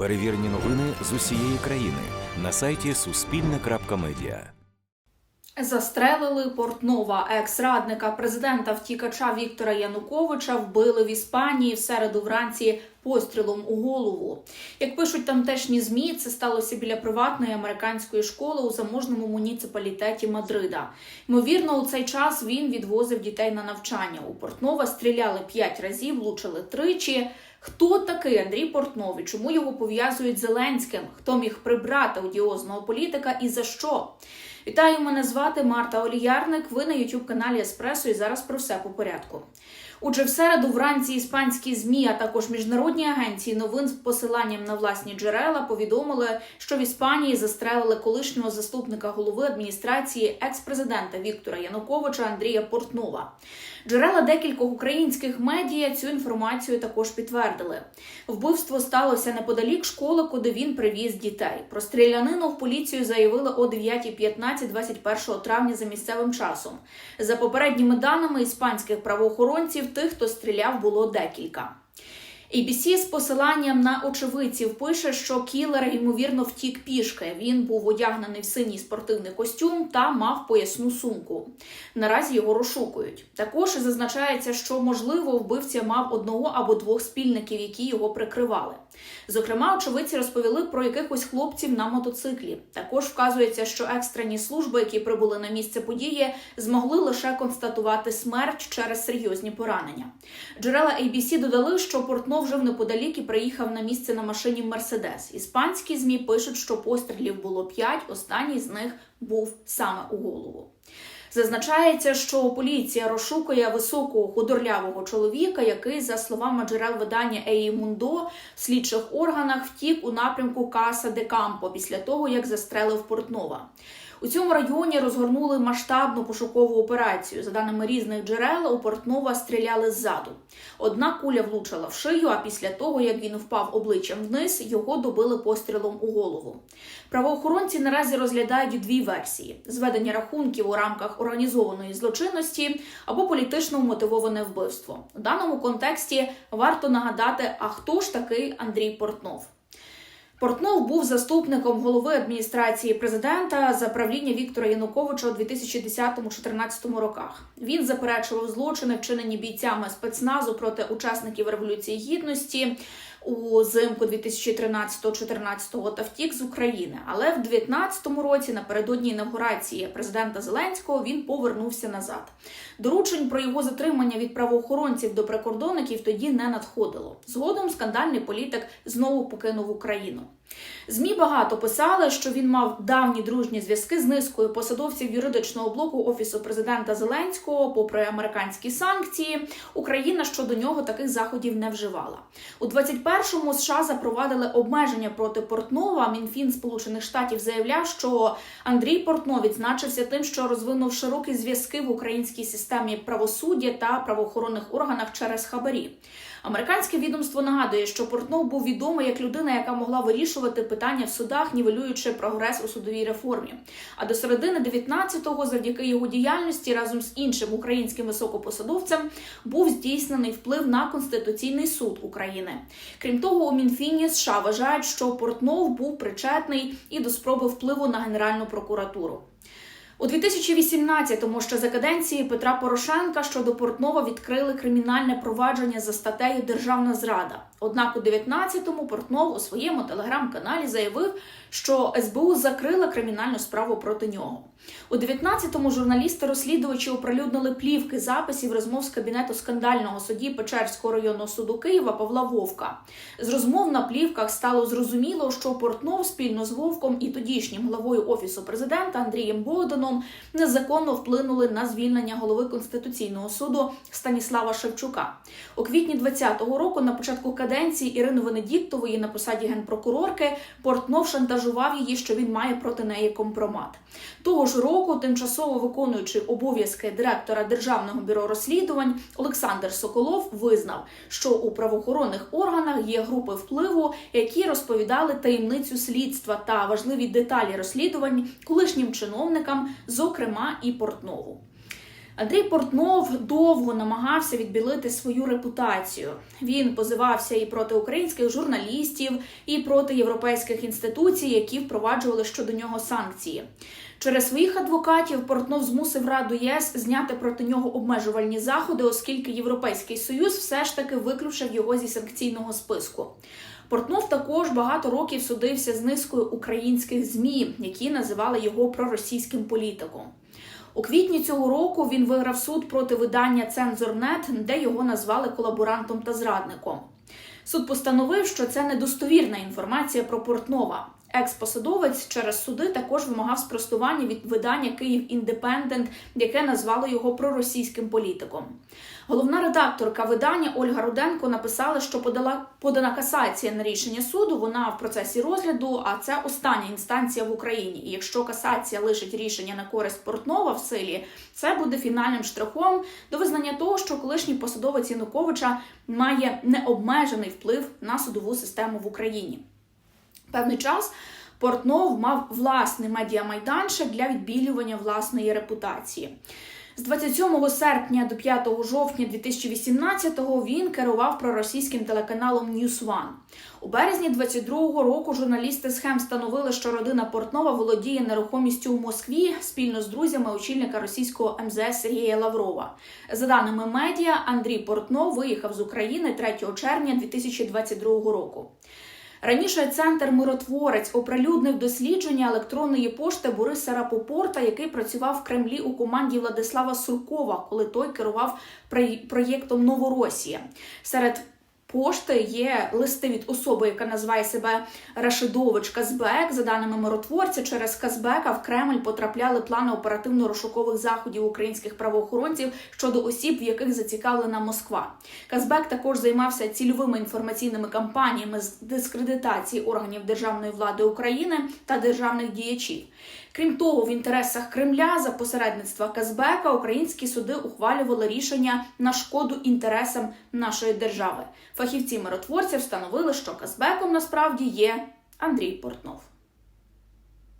Перевірені новини з усієї країни на сайті Суспільне.Медіа. Застрелили Портнова, екс-радника президента втікача Віктора Януковича вбили в Іспанії в середу вранці пострілом у голову. Як пишуть тамтешні змі, це сталося біля приватної американської школи у заможному муніципалітеті Мадрида. Ймовірно, у цей час він відвозив дітей на навчання. У Портнова стріляли п'ять разів, влучили тричі. Хто такий Андрій Портнов і чому його пов'язують з Зеленським? Хто міг прибрати одіозного політика і за що? Вітаю, мене звати Марта Оліярник. Ви на youtube каналі Еспресо і зараз про все по порядку. Отже, в середу вранці іспанські змі, а також міжнародні агенції новин з посиланням на власні джерела повідомили, що в Іспанії застрелили колишнього заступника голови адміністрації екс-президента Віктора Януковича Андрія Портнова. Джерела декількох українських медіа цю інформацію також підтвердили. Вбивство сталося неподалік школи, куди він привіз дітей. Про стрілянину в поліцію заявили о 9.15 21 травня за місцевим часом. За попередніми даними іспанських правоохоронців, тих, хто стріляв, було декілька. ABC з посиланням на очевидців пише, що кілер ймовірно втік пішки. Він був одягнений в синій спортивний костюм та мав поясну сумку. Наразі його розшукують. Також зазначається, що можливо вбивця мав одного або двох спільників, які його прикривали. Зокрема, очевидці розповіли про якихось хлопців на мотоциклі. Також вказується, що екстрені служби, які прибули на місце події, змогли лише констатувати смерть через серйозні поранення. Джерела ABC додали, що Портнов жив неподалік і приїхав на місце на машині Мерседес. Іспанські змі пишуть, що пострілів було п'ять. Останній з них був саме у голову. Зазначається, що поліція розшукує високого худорлявого чоловіка, який, за словами джерел видання Еї Мундо, в слідчих органах втік у напрямку Каса де Кампо після того, як застрелив Портнова. У цьому районі розгорнули масштабну пошукову операцію. За даними різних джерел, у Портнова стріляли ззаду. Одна куля влучила в шию, а після того, як він впав обличчям вниз, його добили пострілом у голову. Правоохоронці наразі розглядають дві версії: зведення рахунків у рамках організованої злочинності або політично мотивоване вбивство. У даному контексті варто нагадати, а хто ж такий Андрій Портнов. Портнов був заступником голови адміністрації президента за правління Віктора Януковича у 2010-2014 роках. Він заперечував злочини, вчинені бійцями спецназу проти учасників революції гідності у зимку 2013-2014 та втік з України. Але в 2019 році, напередодні інавгурації президента Зеленського, він повернувся назад. Доручень про його затримання від правоохоронців до прикордонників тоді не надходило. Згодом скандальний політик знову покинув Україну. Змі багато писали, що він мав давні дружні зв'язки з низкою посадовців юридичного блоку офісу президента Зеленського. Попри американські санкції, Україна щодо нього таких заходів не вживала. У 21-му США запровадили обмеження проти Портнова. Мінфін Сполучених Штатів заявляв, що Андрій Портнов відзначився тим, що розвинув широкі зв'язки в українській системі правосуддя та правоохоронних органах через хабарі. Американське відомство нагадує, що Портнов був відомий як людина, яка могла вирішувати питання в судах, нівелюючи прогрес у судовій реформі. А до середини 19-го, завдяки його діяльності, разом з іншим українським високопосадовцем, був здійснений вплив на Конституційний суд України. Крім того, у Мінфіні США вважають, що Портнов був причетний і до спроби впливу на Генеральну прокуратуру. У 2018-му ще за каденції Петра Порошенка щодо Портнова відкрили кримінальне провадження за статтею Державна зрада. Однак у 19-му Портнов у своєму телеграм-каналі заявив, що СБУ закрила кримінальну справу проти нього. У 19-му журналісти-розслідувачі оприлюднили плівки записів розмов з кабінету скандального судді Печерського районного суду Києва Павла Вовка. З розмов на плівках стало зрозуміло, що Портнов спільно з Вовком і тодішнім главою офісу президента Андрієм Богданом незаконно вплинули на звільнення голови конституційного суду Станіслава Шевчука. У квітні 20-го року, на початку каденції Ірини Венедіктової на посаді генпрокурорки, Портнов шантажував її, що він має проти неї компромат. Того ж року, тимчасово виконуючий обов'язки директора Державного бюро розслідувань Олександр Соколов визнав, що у правоохоронних органах є групи впливу, які розповідали таємницю слідства та важливі деталі розслідувань колишнім чиновникам, зокрема і Портнову. Андрій Портнов довго намагався відбілити свою репутацію. Він позивався і проти українських журналістів, і проти європейських інституцій, які впроваджували щодо нього санкції. Через своїх адвокатів Портнов змусив Раду ЄС зняти проти нього обмежувальні заходи, оскільки Європейський Союз все ж таки виключив його зі санкційного списку. Портнов також багато років судився з низкою українських змі, які називали його проросійським політиком. У квітні цього року він виграв суд проти видання Цензорнет, де його назвали колаборантом та зрадником. Суд постановив, що це недостовірна інформація про Портнова. Екс-посадовець через суди також вимагав спростування від видання Київ Індепендент, яке назвало його проросійським політиком. Головна редакторка видання Ольга Руденко написала, що подала подана касація на рішення суду. Вона в процесі розгляду, а це остання інстанція в Україні. І якщо касація лишить рішення на користь Портнова в силі, це буде фінальним штрихом до визнання того, що колишній посадовець Януковича має необмежений вплив на судову систему в Україні. Певний час Портнов мав власний медіамайданчик для відбілювання власної репутації. З 27 серпня до 5 жовтня 2018-го він керував проросійським телеканалом News One. У березні 22-го року журналісти схем встановили, що родина Портнова володіє нерухомістю у Москві спільно з друзями очільника російського МЗС Сергія Лаврова. За даними медіа, Андрій Портнов виїхав з України 3 червня 2022 року. Раніше центр Миротворець оприлюднив дослідження електронної пошти Бориса Рапопорта, який працював в Кремлі у команді Владислава Суркова, коли той керував проєктом Новоросія. Серед пошти є листи від особи, яка називає себе Рашидович Казбек. За даними миротворця, через Казбека в Кремль потрапляли плани оперативно-розшукових заходів українських правоохоронців щодо осіб, в яких зацікавлена Москва. Казбек також займався цільовими інформаційними кампаніями з дискредитації органів державної влади України та державних діячів. Крім того, в інтересах Кремля за посередництва Казбека українські суди ухвалювали рішення на шкоду інтересам нашої держави. Фахівці миротворців встановили, що Казбеком насправді є Андрій Портнов.